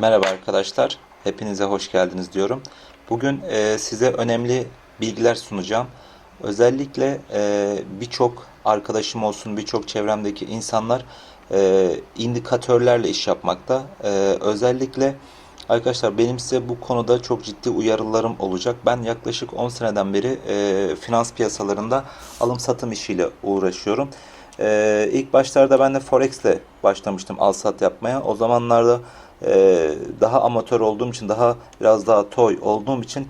Merhaba arkadaşlar, hepinize hoş geldiniz diyorum. Bugün e, size önemli bilgiler sunacağım. Özellikle e, birçok arkadaşım olsun, birçok çevremdeki insanlar e, indikatörlerle iş yapmakta. E, özellikle arkadaşlar benim size bu konuda çok ciddi uyarılarım olacak. Ben yaklaşık 10 seneden beri e, finans piyasalarında alım satım işiyle uğraşıyorum. Ee, ilk başlarda ben de Forex ile başlamıştım al sat yapmaya. O zamanlarda e, daha amatör olduğum için, daha biraz daha toy olduğum için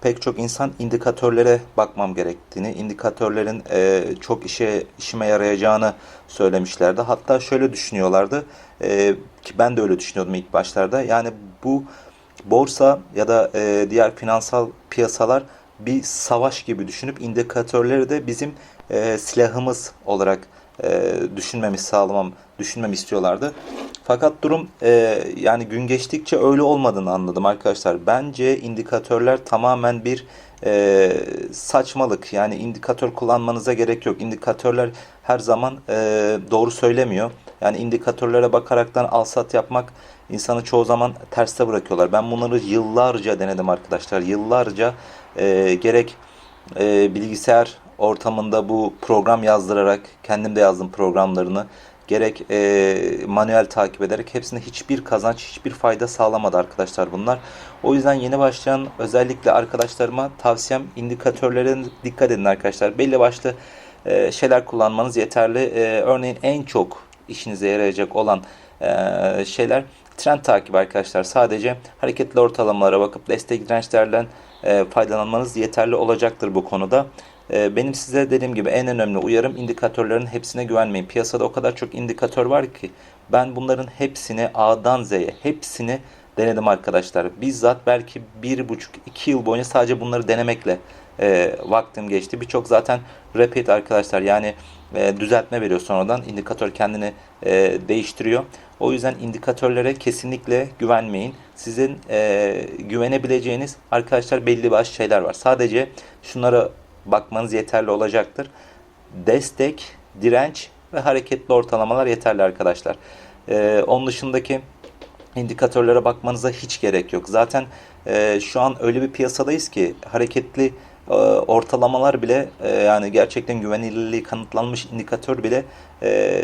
pek çok insan indikatörlere bakmam gerektiğini, indikatörlerin e, çok işe işime yarayacağını söylemişlerdi. Hatta şöyle düşünüyorlardı e, ki ben de öyle düşünüyordum ilk başlarda. Yani bu borsa ya da e, diğer finansal piyasalar bir savaş gibi düşünüp indikatörleri de bizim e, silahımız olarak e, düşünmemi sağlamam, düşünmemi istiyorlardı. Fakat durum e, yani gün geçtikçe öyle olmadığını anladım arkadaşlar. Bence indikatörler tamamen bir e, saçmalık. Yani indikatör kullanmanıza gerek yok. İndikatörler her zaman e, doğru söylemiyor. Yani indikatörlere bakaraktan al sat yapmak insanı çoğu zaman terste bırakıyorlar. Ben bunları yıllarca denedim arkadaşlar. Yıllarca e, gerek e, bilgisayar ortamında bu program yazdırarak kendim de yazdım programlarını gerek e, manuel takip ederek hepsinde hiçbir kazanç hiçbir fayda sağlamadı arkadaşlar bunlar. O yüzden yeni başlayan özellikle arkadaşlarıma tavsiyem indikatörlere dikkat edin arkadaşlar. Belli başlı e, şeyler kullanmanız yeterli. E, örneğin en çok işinize yarayacak olan e, şeyler trend takibi arkadaşlar. Sadece hareketli ortalamalara bakıp destek dirençlerden e, faydalanmanız yeterli olacaktır bu konuda. E, benim size dediğim gibi en önemli uyarım indikatörlerin hepsine güvenmeyin. Piyasada o kadar çok indikatör var ki ben bunların hepsini A'dan Z'ye hepsini denedim arkadaşlar. Bizzat belki bir buçuk iki yıl boyunca sadece bunları denemekle e, vaktim geçti. Birçok zaten repeat arkadaşlar yani e, düzeltme veriyor sonradan. indikatör kendini e, değiştiriyor. O yüzden indikatörlere kesinlikle güvenmeyin. Sizin e, güvenebileceğiniz arkadaşlar belli başlı şeyler var. Sadece şunlara bakmanız yeterli olacaktır. Destek, direnç ve hareketli ortalamalar yeterli arkadaşlar. E, onun dışındaki indikatörlere bakmanıza hiç gerek yok. Zaten e, şu an öyle bir piyasadayız ki hareketli e, ortalamalar bile e, yani gerçekten güvenilirliği kanıtlanmış indikatör bile e,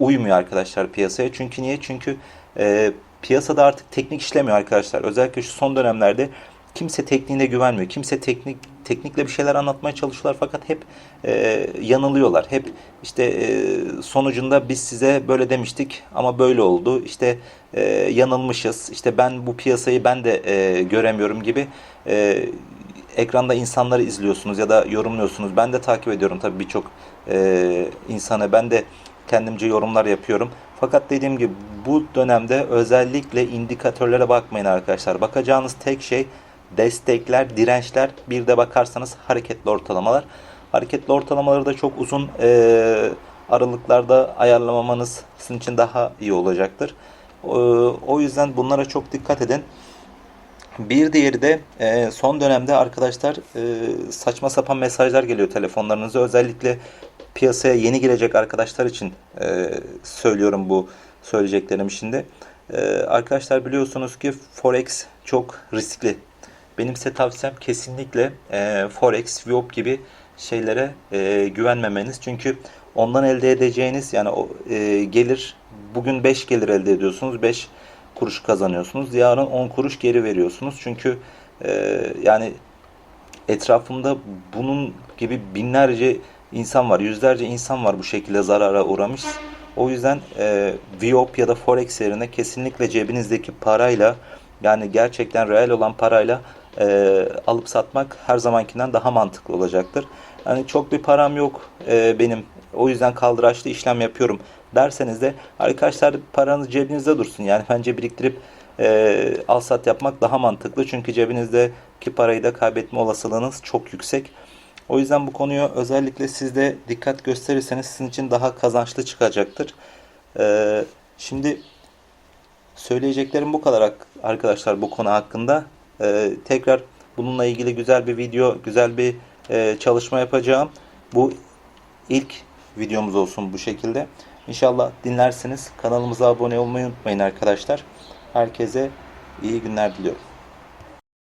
uymuyor arkadaşlar piyasaya. Çünkü niye? Çünkü e, piyasada artık teknik işlemiyor arkadaşlar. Özellikle şu son dönemlerde kimse tekniğine güvenmiyor. Kimse teknik teknikle bir şeyler anlatmaya çalışıyorlar fakat hep e, yanılıyorlar. Hep işte e, sonucunda biz size böyle demiştik ama böyle oldu. İşte e, yanılmışız. İşte ben bu piyasayı ben de e, göremiyorum gibi e, ekranda insanları izliyorsunuz ya da yorumluyorsunuz. Ben de takip ediyorum tabii birçok e, insanı. Ben de kendimce yorumlar yapıyorum. Fakat dediğim gibi bu dönemde özellikle indikatörlere bakmayın arkadaşlar. Bakacağınız tek şey destekler, dirençler, bir de bakarsanız hareketli ortalamalar. Hareketli ortalamaları da çok uzun e, aralıklarda ayarlamamanız sizin için daha iyi olacaktır. E, o yüzden bunlara çok dikkat edin. Bir diğeri de e, son dönemde arkadaşlar e, saçma sapan mesajlar geliyor telefonlarınıza. Özellikle piyasaya yeni girecek arkadaşlar için e, söylüyorum bu söyleyeceklerim şimdi. E, arkadaşlar biliyorsunuz ki Forex çok riskli benim size tavsiyem kesinlikle e, Forex, Viop gibi şeylere e, güvenmemeniz. Çünkü ondan elde edeceğiniz yani o e, gelir bugün 5 gelir elde ediyorsunuz. 5 kuruş kazanıyorsunuz. Yarın 10 kuruş geri veriyorsunuz. Çünkü e, yani etrafımda bunun gibi binlerce insan var. Yüzlerce insan var bu şekilde zarara uğramış. O yüzden e, Viop ya da Forex yerine kesinlikle cebinizdeki parayla yani gerçekten reel olan parayla e, alıp satmak her zamankinden daha mantıklı olacaktır. Yani çok bir param yok e, benim o yüzden kaldıraçlı işlem yapıyorum derseniz de arkadaşlar paranız cebinizde dursun. Yani bence biriktirip e, al sat yapmak daha mantıklı. Çünkü cebinizdeki parayı da kaybetme olasılığınız çok yüksek. O yüzden bu konuyu özellikle siz de dikkat gösterirseniz sizin için daha kazançlı çıkacaktır. Ee, şimdi söyleyeceklerim bu kadar arkadaşlar bu konu hakkında. Ee, tekrar bununla ilgili güzel bir video, güzel bir e, çalışma yapacağım. Bu ilk videomuz olsun bu şekilde. İnşallah dinlersiniz. Kanalımıza abone olmayı unutmayın arkadaşlar. Herkese iyi günler diliyorum.